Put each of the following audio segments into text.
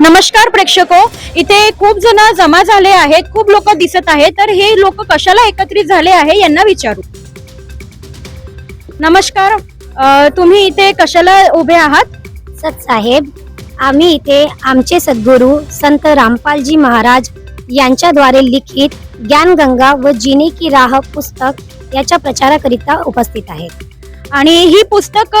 नमस्कार प्रेक्षको. इथे खूप जण जमा झाले आहेत खूप लोक दिसत आहेत तर हे लोक कशाला एकत्रित झाले आहे यांना विचारू. नमस्कार अ, तुम्ही इथे कशाला उभे आहात? सत साहेब आम्ही इथे आमचे सद्गुरू संत रामपालजी महाराज यांच्याद्वारे लिखित ज्ञानगंगा व जिने की राह पुस्तक याच्या प्रचाराकरिता उपस्थित आहेत. आणि ही पुस्तक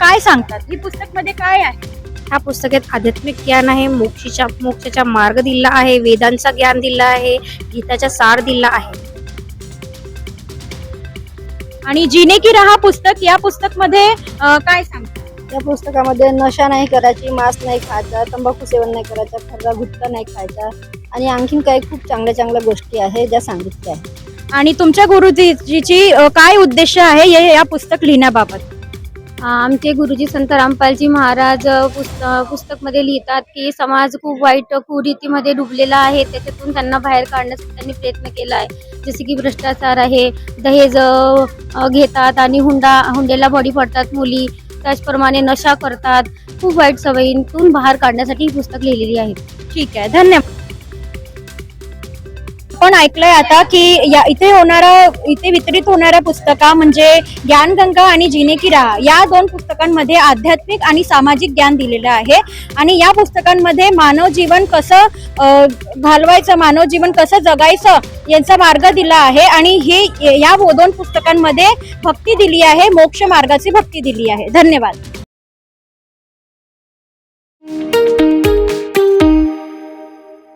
काय सांगतात? ही पुस्तकमध्ये काय आहे? ह्या पुस्तकात आध्यात्मिक ज्ञान आहे मोक्षीच्या मोक्षाचा मार्ग दिला आहे वेदांचा ज्ञान दिला आहे गीताचा सार दिला आहे. आणि जिने की रहा पुस्तक या पुस्तकमध्ये काय सांगतात या पुस्तकामध्ये नशा नाही करायची मांस नाही खायचा तंबाखू सेवन नाही करायचा खर्रा गुटखा नाही खायचा आणि आणखीन काही खूप चांगल्या चांगल्या गोष्टी आहेत ज्या सांगितल्या आहेत. आणि तुमच्या गुरुजीची काय उद्देश आहे हे या पुस्तक लिहिण्याबाबत? आमचे गुरुजी संत रामपालजी महाराज पुस्तक पुस्तकमध्ये लिहितात की समाज खूप वाईट कुरीतीमध्ये डुबलेला आहे. त्याच्यातून त्यांना बाहेर काढण्याचा त्यांनी प्रयत्न केला आहे. जसे की भ्रष्टाचार आहे दहेज घेतात आणि हुंडा हुंडेला बॉडी पडतात मुली. त्याचप्रमाणे नशा करतात. खूप वाईट सवयींतून बाहेर काढण्यासाठी ही पुस्तक लिहिलेली आहेत ठीक आहे. धन्यवाद. आपण ऐकलंय आता की या इथे होणारा इथे वितरित होणाऱ्या पुस्तका म्हणजे ज्ञानगंगा आणि जिने की या दोन पुस्तकांमध्ये आध्यात्मिक आणि सामाजिक ज्ञान दिलेलं आहे. आणि या पुस्तकांमध्ये मानव जीवन कसं घालवायचं मानव जीवन कसं जगायचं यांचा मार्ग दिला आहे आणि हे या दोन पुस्तकांमध्ये भक्ती दिली आहे मोक्ष मार्गाची भक्ती दिली आहे. धन्यवाद.